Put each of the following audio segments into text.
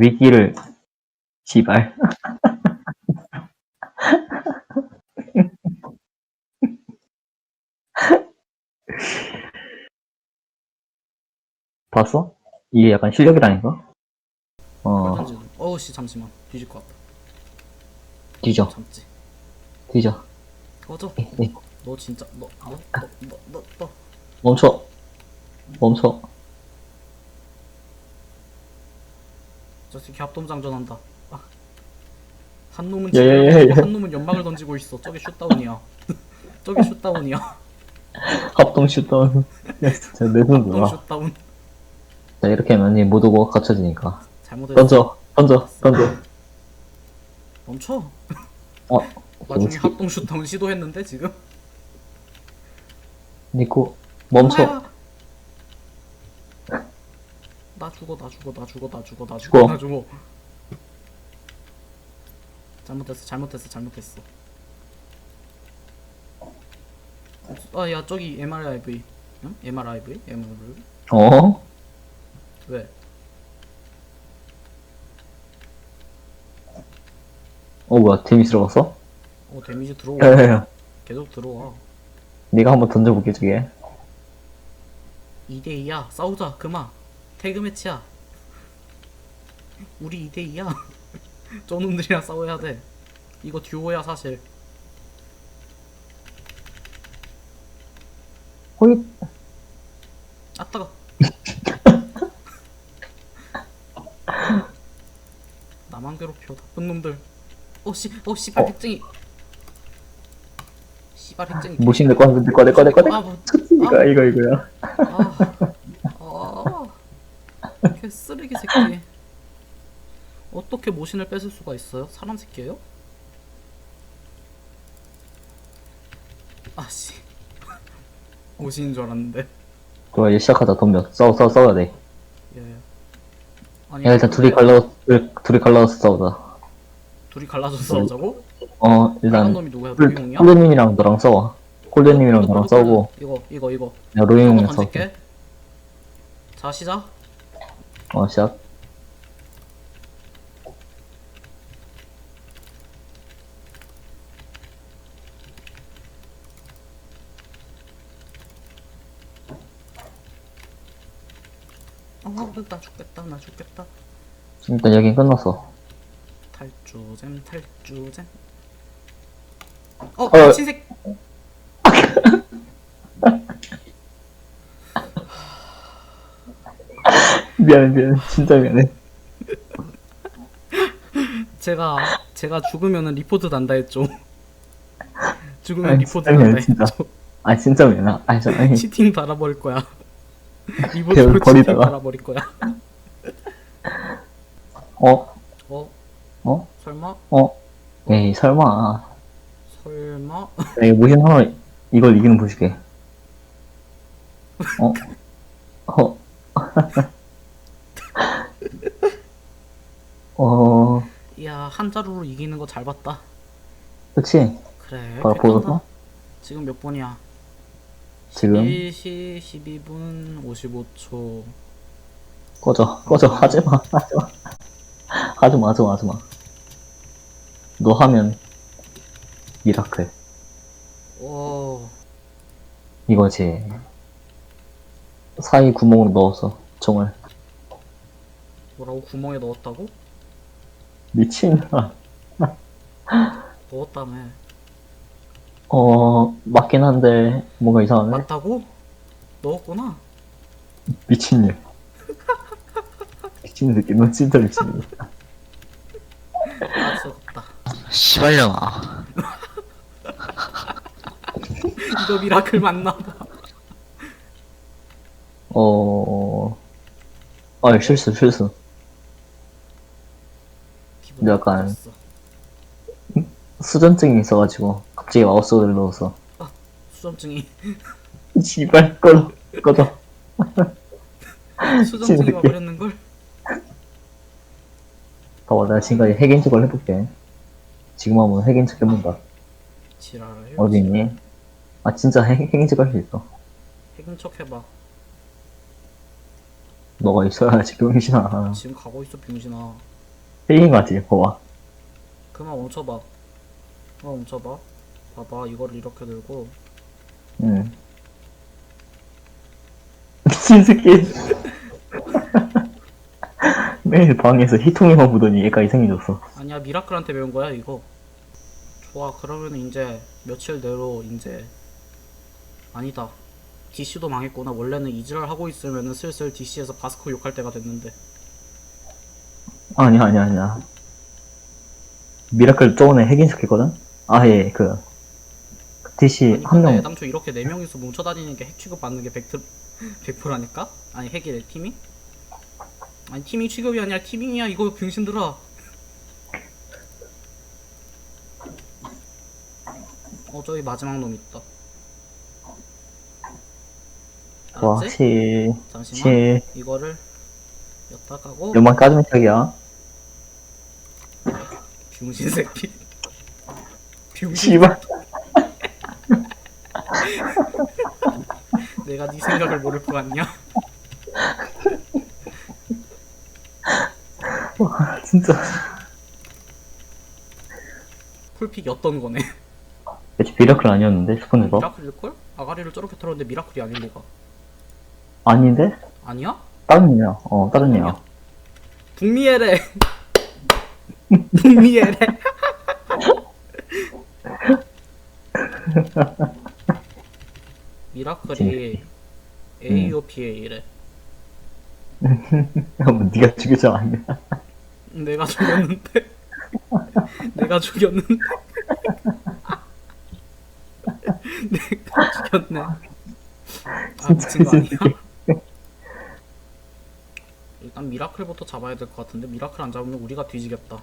위기를 씨발 봤어? 이게 약간 실력이라니까? 어 던지. 어우씨 잠시만 뒤질 것 같다. 뒤져 참지. 뒤져 꺼져. 에, 에, 너 진짜 너너 너 너 너 너. 멈춰 멈춰 저 새끼 합동장전한다. 아. 한 놈은 야, 지금 야. 한 놈은 연막을 던지고 있어. 저게 슛다운이야. 저게 슛다운이야. 합동 슛다운 진짜 내손 합동 뭐야 슛다운. 자 이렇게 하면 이 모두가 갖춰지니까 잘못했어. 던져 던져 던져 멈춰. 어 나중에 합동 슛다운 시도했는데 지금. 니코 멈춰 엄마야. 나 죽어 나 죽어 나 죽어 나 죽어 나 죽어. 나 죽어. 잘못했어 잘못했어 잘못했어. 아 야 저기 MRIV. 응? MRIV? MRIV? 어? 왜? 어 뭐야 데미지 들어갔어? 어 데미지 들어와. 야야야 계속 들어와. 네가 한번 던져볼게 저게 2대2야 싸우자 그만 태그 매치야 우리 2대2야. 저놈들이랑 싸워야 돼. 이거 듀오야 사실. 호잇 아 따가. 나만 괴롭혀. 나쁜 놈들. 어씨 어 씨발 어. 핵쟁이. 씨발 핵쟁이. 무신 내꺼 내 꺼 내 꺼 내 꺼 내꺼 아, 뭐, 이거 이거 이거야. 아, 아, 개 쓰레기 새끼. 어떻게 모신을 뺏을 수가 있어요? 사람 새끼예요? 아씨, 모신인 줄 알았는데. 좋아 이제 시작하자 덤벼 싸워 싸워 싸워야 돼 예. 아니, 야, 일단 둘이 갈라 둘이 갈라서 싸우자 둘이 갈라서 싸우자고? 어 일단 놈이 누구야? 콜- 로이용이야? 콜드님이랑 너랑 싸워 콜드님이랑 너랑 싸우고 이거 이거 이거. 내가 로이 형이랑 이거 싸울게 던질게. 자 시작. 어 시작 어, 나 죽겠다, 나 죽겠다. 일단 여긴 끝났어 탈주잼 탈주잼 어 어. 미친 미안해 미안해 진짜 미안해 제가 제가 죽으면은 리포트 단다 했죠 죽으면 아니, 리포트 진짜 미안해, 단다 진짜. 아 진짜 미안해 아니 저 아니 치팅 달아버릴 거야 리포트로 배울 치팅 버리다가. 달아버릴 거야 어? 어 어? 설마 어? 에이 설마 설마 야, 이거 모신 하나 이걸 이기는 보실게 어? 어? 어... 야 한자루로 이기는 거 잘 봤다. 그치? 그래 바로? 떤다. 지금 몇 분이야? 지금? 1시 12분 55초. 꺼져 꺼져. 하지마 하지마. 하지마 하지마 하지마. 너 하면 미라클 오. 이거지. 사이 구멍으로 넣어서 총을 뭐라고 구멍에 넣었다고? 미친아 넣었다며. 어 맞긴 한데 뭔가 이상하네. 맞다고? 넣었구나. 미친년 미친 새끼 너 진짜 미친년 알았어 없다. 씨발려나. 이거 미라클 맞나봐. 어... 아 실수 실수 기분 약간-. 수전증이 있어가지고 갑자기 마우스를 넣어서. 수전증이. 씨발 꺼져 꺼져. 수전증이 새끼. 와버렸는 걸? 봐봐 내가 지금까지 핵인 척을 해볼게. 지금 한번 핵인 척 해본다. 지랄을 해 어디 있니? 아 진짜 핵, 핵인 척 할 수 있어. 핵인 척 해봐. 너가 있어야지 병신아. 지금 가고 있어 병신아 핵인 거 같지? 봐봐. 그만 멈춰봐. 그만 멈춰봐. 봐봐, 이거를 이렇게 들고. 응. 미친 새끼. 매일 방에서 히통이만 보더니 얘가 이상해졌어. 아니야, 미라클한테 배운 거야, 이거. 좋아, 그러면 이제 며칠 내로 이제 아니다. DC도 망했구나. 원래는 이지랄 하고 있으면은 슬슬 DC에서 바스코 욕할 때가 됐는데. 아니야, 아니야, 아니야. 미라클 저번에 핵인 척 했거든? 아예, 그, DC 아니, 한 근데 명, 애당초 이렇게 네 명이서 뭉쳐 다니는 게 핵 취급 받는 게 100%, 100%라니까? 아니, 핵이래, 팀이? 아니, 팀이 취급이 아니라 티밍이야, 이거 병신들아. 어, 저기 마지막 놈 있다. 와, 알았지? 시, 잠시만. 시, 이거를 여기다 까고, 요만 까주면 척이야. 병신 새끼. 병신 씨발. 내가 네 생각을 모를 것 같냐? 와, 진짜. 풀픽이었던 거네. 대체 미라클 아니었는데, 스폰에서? 미라클일걸? 아가리를 저렇게 털었는데 미라클이 아닌 거가. 아닌데? 아니야? 다른 애야. 어, 다른 애야. 북미에 래. 북미에래. 미라클이 AOPA래. 뭐, 니가 죽이지 않냐. 내가 죽였는데. 내가 죽였는데. 내가 죽였네. 아 미친 거 아니야? 일단 미라클부터 잡아야 될 것 같은데 미라클 안 잡으면 우리가 뒤지겠다.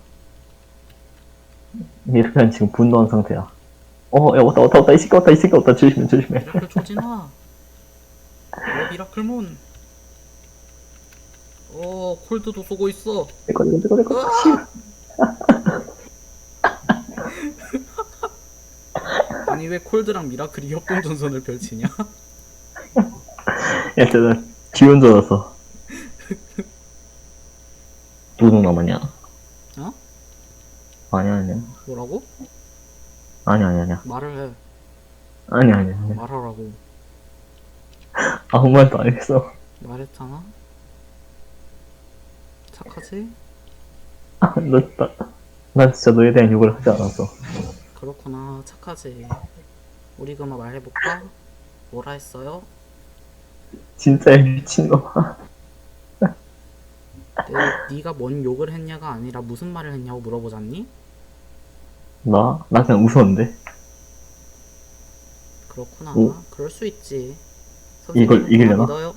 미라클은 지금 분노한 상태야. 어, 야, 왔다, 왔다, 왔다, 이 새끼 왔다, 이 새끼 왔다, 조심해, 조심해. 미라클 조진아. 어 미라클몬. 어 콜드도 쏘고 있어. 내꺼, 내꺼, 내꺼, 내꺼. 으아! 아니 왜 콜드랑 미라클이 협동 전선을 펼치냐? 야, 진짜, 기운 좋았어. 누구 남았냐? 어? 아니야, 아니야. 뭐라고? 아니야, 아니야, 아니야. 말을 해. 아니야, 아니야, 아니야. 말하라고. 아무 말도 안 했어. 말했잖아. 착하지? 아, 나, 나, 난 진짜 너에 대한 욕을 하지 않았어. 그렇구나. 착하지. 우리 그만 말해볼까? 뭐라 했어요? 진짜 이 미친놈아. 내, 네가 뭔 욕을 했냐가 아니라 무슨 말을 했냐고 물어보잖니? 나? 나 그냥 웃었는데? 그렇구나. 오. 그럴 수 있지. 이걸 선생님은 이기려나? 믿어요.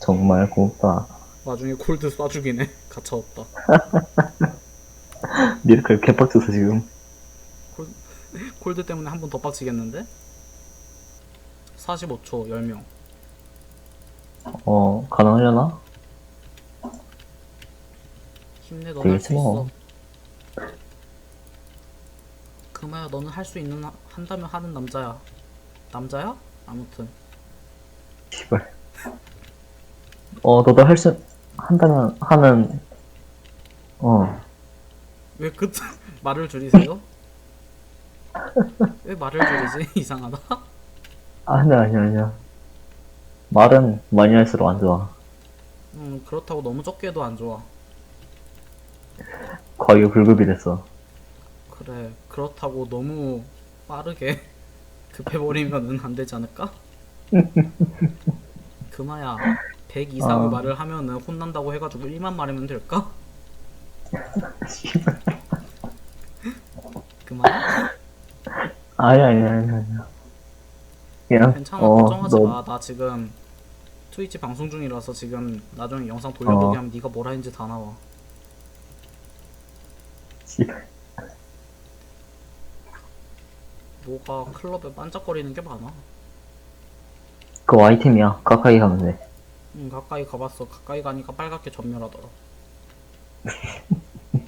정말 고맙다. 나중에 콜드 쏴주기네. 가차 없다. 미라클 개빡쳐서 지금. 콜드 때문에 한 번 더 빡치겠는데? 45초 10명. 어, 가능하려나? 힘내 너는 할수 되겠지 뭐. 있어. 금아야 너는 할 수 있는 하- 한다면 하는 남자야. 남자야? 아무튼 씨발. 어, 너도 할 수, 한다면, 하는, 어, 왜 그 말을 줄이세요? 왜 말을 줄이지? 이상하다. 아니야, 아니야, 아니야. 말은 많이 할수록 안 좋아. 음 그렇다고 너무 적게 해도 안 좋아. 과유 불급이 됐어. 그래 그렇다고 너무 빠르게 급해버리면은 안 되지 않을까? 금아야 100 이상의 아. 말을 하면은 혼난다고 해가지고 1만 말하면 될까? 금아야? 아니야, 아니야, 아니야, 아니야. 그냥, 괜찮아 어, 걱정하지 너, 마. 나 지금 트위치 방송 중이라서 지금 나중에 영상 돌려보기 어. 하면 네가 뭐라 했는지 다 나와. 씨발. 뭐가 클럽에 반짝거리는 게 많아. 그거 아이템이야. 가까이 가면 돼. 응 가까이 가봤어. 가까이 가니까 빨갛게 전멸하더라.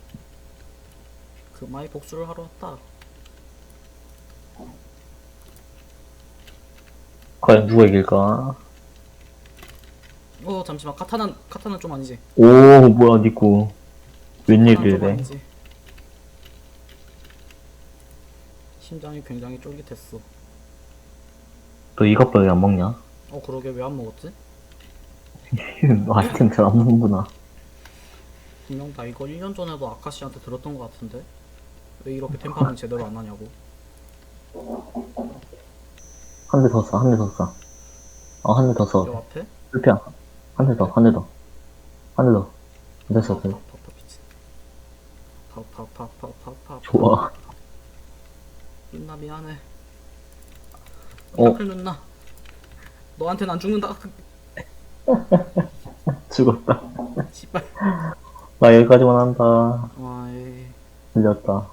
금아이 복수를 하러 왔다. 과연 누가 이길까? 어 잠시만 카타는 카타는 좀 아니지 오, 뭐야, 좀 웬일이래. 아니지 심장이 굉장히 쫄깃했어 너 이것도 왜 안 먹냐? 어 그러게 왜 안 먹었지? 너 아이템 잘안 먹는구나. 분명 나 이거 1년 전에도 아카시한테 들었던 것 같은데 왜 이렇게 템파는 제대로 안 하냐고 한 대 더 쏴, 한 대 더 쏴. 어, 한 대더 쏴. 요 앞에? 실패야. 한 대 더, 한 대 더. 한 대 더. 됐어, 됐어. 파파파 미친 파파파파파파 좋아. 윤나 미안해 어. 어? 누나 너한테는 안 죽는다 죽었다. 씨발 나 여기까지만 한다. 와이 들렸다.